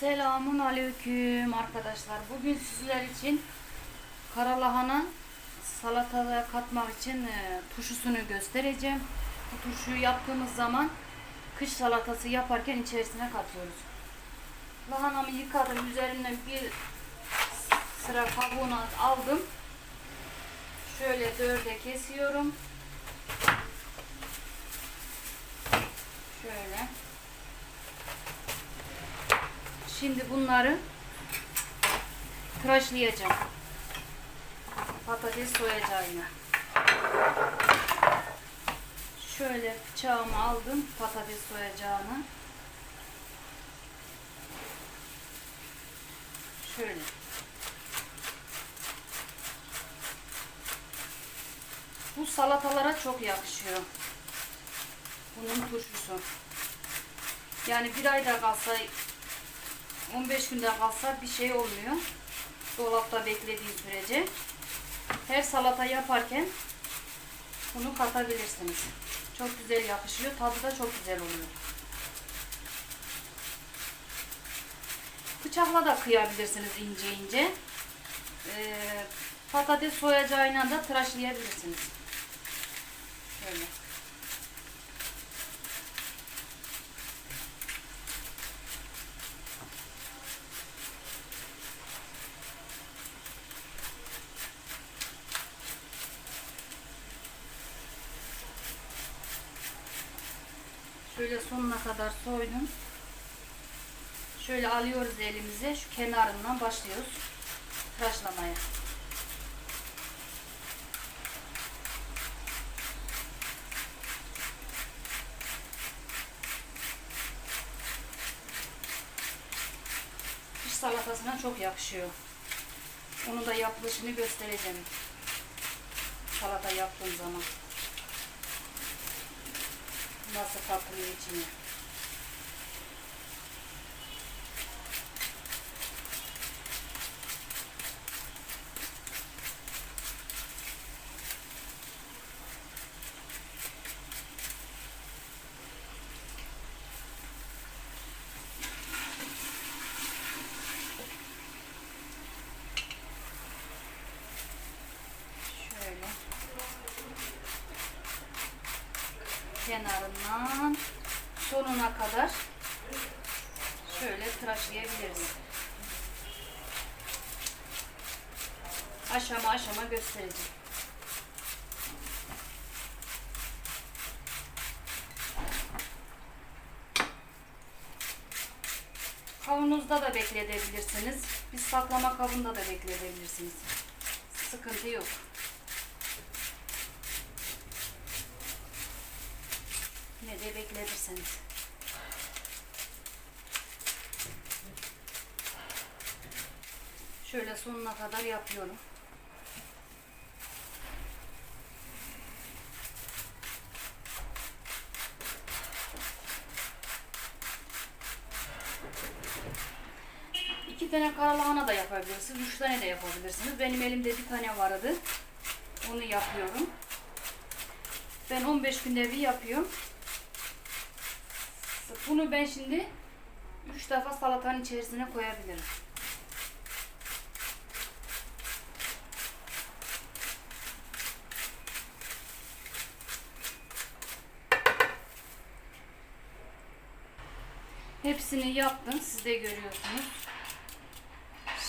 Selamun aleyküm arkadaşlar. Bugün sizler için karalahana salataya katmak için e, turşusunu göstereceğim. Bu turşuyu yaptığımız zaman kış salatası yaparken içerisine katıyoruz. Lahanamı yıkadım. Üzerinden bir sıra kabuğunu aldım. Şöyle dörde kesiyorum. Şöyle. Şimdi bunları tıraşlayacağım. Patates soyacağına. Şöyle bıçağımı aldım patates soyacağını. Şöyle. Bu salatalara çok yakışıyor. Bunun turşusu. Yani bir ayda kalsa 15 günde kalsa bir şey olmuyor. Dolapta beklediği sürece. Her salata yaparken bunu katabilirsiniz. Çok güzel yakışıyor. Tadı da çok güzel oluyor. Bıçakla da kıyabilirsiniz ince ince. Ee, patates soyacağıyla da tıraşlayabilirsiniz. Şöyle. Şöyle sonuna kadar soydum. Şöyle alıyoruz elimize. Şu kenarından başlıyoruz tıraşlamaya. Fiş salatasına çok yakışıyor. Onu da yapılışını göstereceğim. Salata yaptığım zaman. Nasıl katılıyor içine. Şöyle. Kenarından sonuna kadar şöyle tıraşlayabiliriz. Aşama aşama göstereceğim. Kavanozda da bekletebilirsiniz. Biz saklama kabında da bekletebilirsiniz. Sıkıntı yok. De bekletirseniz. Şöyle sonuna kadar yapıyorum. İki tane karalahana da yapabilirsiniz. Üç tane de yapabilirsiniz. Benim elimde bir tane vardı. Onu yapıyorum. Ben 15 günde bir yapıyorum. Bunu ben şimdi 3 defa salatanın içerisine koyabilirim. Hepsini yaptım. Siz de görüyorsunuz.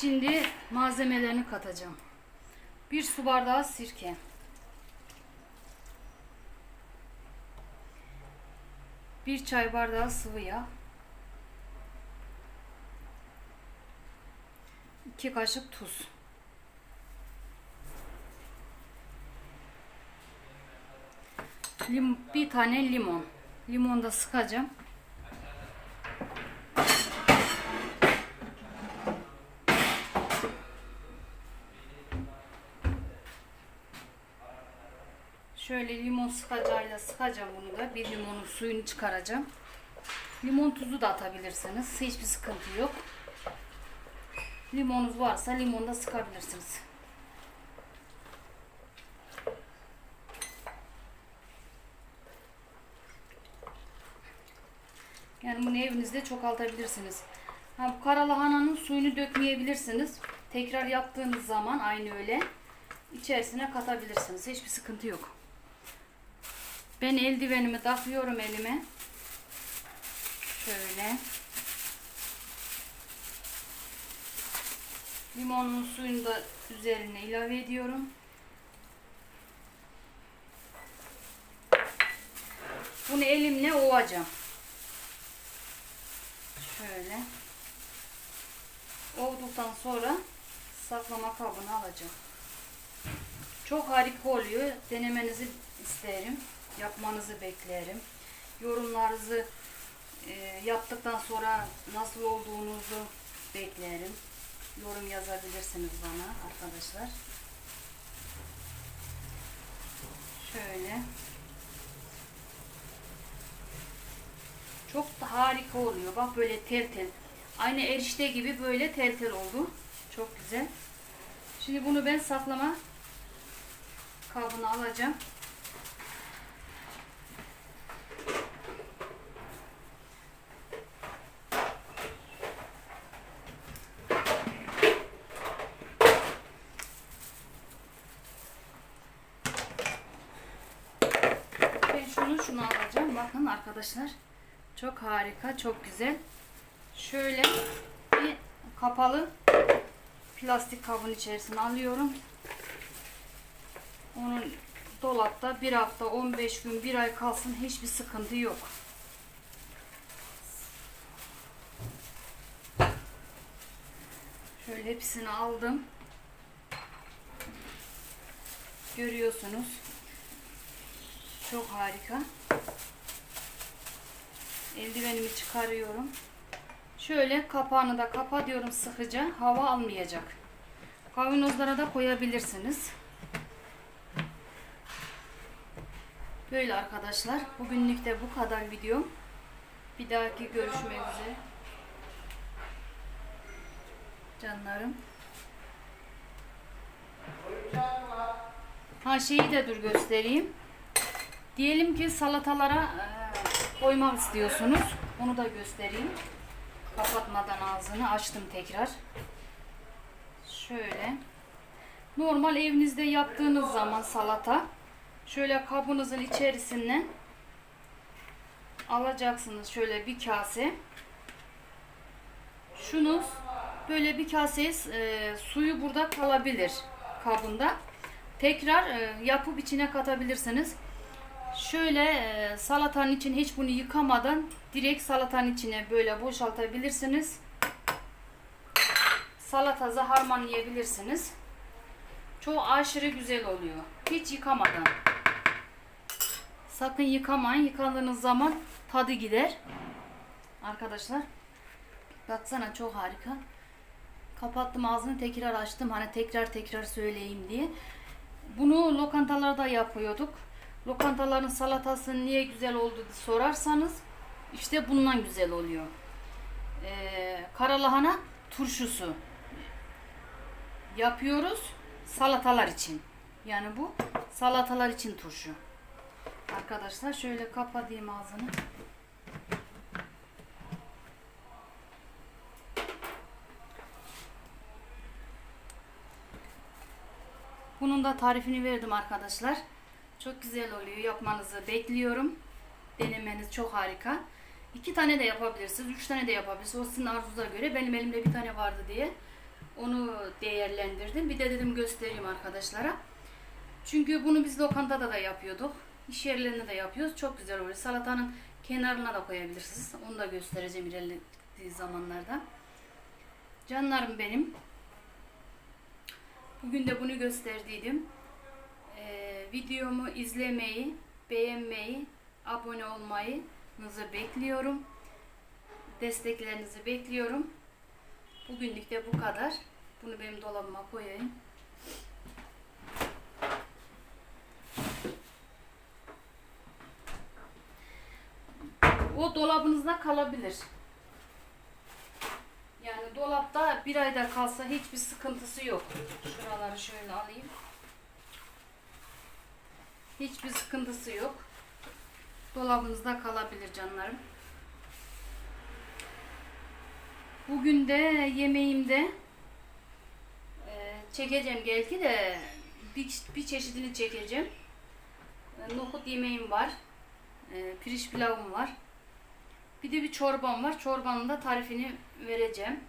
Şimdi malzemelerini katacağım. Bir su bardağı sirke. Bir çay bardağı sıvı yağ. 2 kaşık tuz. Lim bir tane limon. Limonu da sıkacağım. Şöyle limon sıkacağıyla sıkacağım bunu da. Bir limonun suyunu çıkaracağım. Limon tuzu da atabilirsiniz. Hiçbir sıkıntı yok. Limonunuz varsa limon da sıkabilirsiniz. Yani bunu evinizde çoğaltabilirsiniz. Ha, bu kara lahananın suyunu dökmeyebilirsiniz. Tekrar yaptığınız zaman aynı öyle içerisine katabilirsiniz. Hiçbir sıkıntı yok. Ben eldivenimi takıyorum elime. Şöyle. Limonun suyunu da üzerine ilave ediyorum. Bunu elimle ovacağım. Şöyle. Ovduktan sonra saklama kabına alacağım. Çok harika oluyor. Denemenizi isterim. Yapmanızı beklerim. Yorumlarınızı e, yaptıktan sonra nasıl olduğunuzu beklerim. Yorum yazabilirsiniz bana arkadaşlar. Şöyle. Çok da harika oluyor. Bak böyle tel tel. Aynı erişte gibi böyle tel tel oldu. Çok güzel. Şimdi bunu ben saklama kabına alacağım. Ben şunu alacağım. Bakın arkadaşlar. Çok harika, çok güzel. Şöyle bir kapalı plastik kabın içerisine alıyorum. Onun dolapta bir hafta, 15 gün, bir ay kalsın hiçbir sıkıntı yok. Şöyle hepsini aldım. Görüyorsunuz. Çok harika. Eldivenimi çıkarıyorum. Şöyle kapağını da kapatıyorum sıkıca. Hava almayacak. Kavanozlara da koyabilirsiniz. Böyle arkadaşlar. Bugünlük de bu kadar videom. Bir dahaki görüşmek üzere. Canlarım. Ha şeyi de dur göstereyim. Diyelim ki salatalara e, koymak istiyorsunuz. Onu da göstereyim. Kapatmadan ağzını açtım tekrar. Şöyle. Normal evinizde yaptığınız zaman salata şöyle kabınızın içerisinden alacaksınız şöyle bir kase. Şunu böyle bir kaseye e, suyu burada kalabilir kabında. Tekrar e, yapıp içine katabilirsiniz. Şöyle e, salatanın için hiç bunu yıkamadan direkt salatanın içine böyle boşaltabilirsiniz. Salataza harmanlayabilirsiniz. Çok aşırı güzel oluyor. Hiç yıkamadan. Sakın yıkamayın. Yıkadığınız zaman tadı gider. Arkadaşlar. Baksana çok harika. Kapattım ağzını tekrar açtım. Hani tekrar tekrar söyleyeyim diye. Bunu lokantalarda yapıyorduk. Lokantaların salatası niye güzel oldu sorarsanız işte bundan güzel oluyor. Ee, karalahana turşusu yapıyoruz salatalar için. Yani bu salatalar için turşu. Arkadaşlar şöyle kapatayım ağzını. Bunun da tarifini verdim arkadaşlar. Çok güzel oluyor. Yapmanızı bekliyorum. Denemeniz çok harika. İki tane de yapabilirsiniz. Üç tane de yapabilirsiniz. O sizin arzuza göre. Benim elimde bir tane vardı diye. Onu değerlendirdim. Bir de dedim göstereyim arkadaşlara. Çünkü bunu biz lokantada da yapıyorduk. İş yerlerinde de yapıyoruz. Çok güzel oluyor. Salatanın kenarına da koyabilirsiniz. Onu da göstereceğim ilerlediği zamanlarda. Canlarım benim. Bugün de bunu gösterdiydim. Videomu izlemeyi, beğenmeyi, abone olmayı bekliyorum. Desteklerinizi bekliyorum. Bugünlük de bu kadar. Bunu benim dolabıma koyayım. O dolabınızda kalabilir. Yani dolapta bir ayda kalsa hiçbir sıkıntısı yok. Şuraları şöyle alayım. Hiçbir sıkıntısı yok. Dolabınızda kalabilir canlarım. Bugün de yemeğimde e, çekeceğim belki de bir, bir çeşidini çekeceğim. E, nohut yemeğim var. E, pirinç pilavım var. Bir de bir çorbam var. Çorbanın da tarifini vereceğim.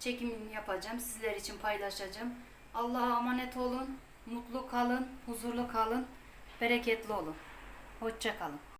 Çekimini yapacağım. Sizler için paylaşacağım. Allah'a emanet olun. Mutlu kalın. Huzurlu kalın. Bereketli olun. Hoşça kalın.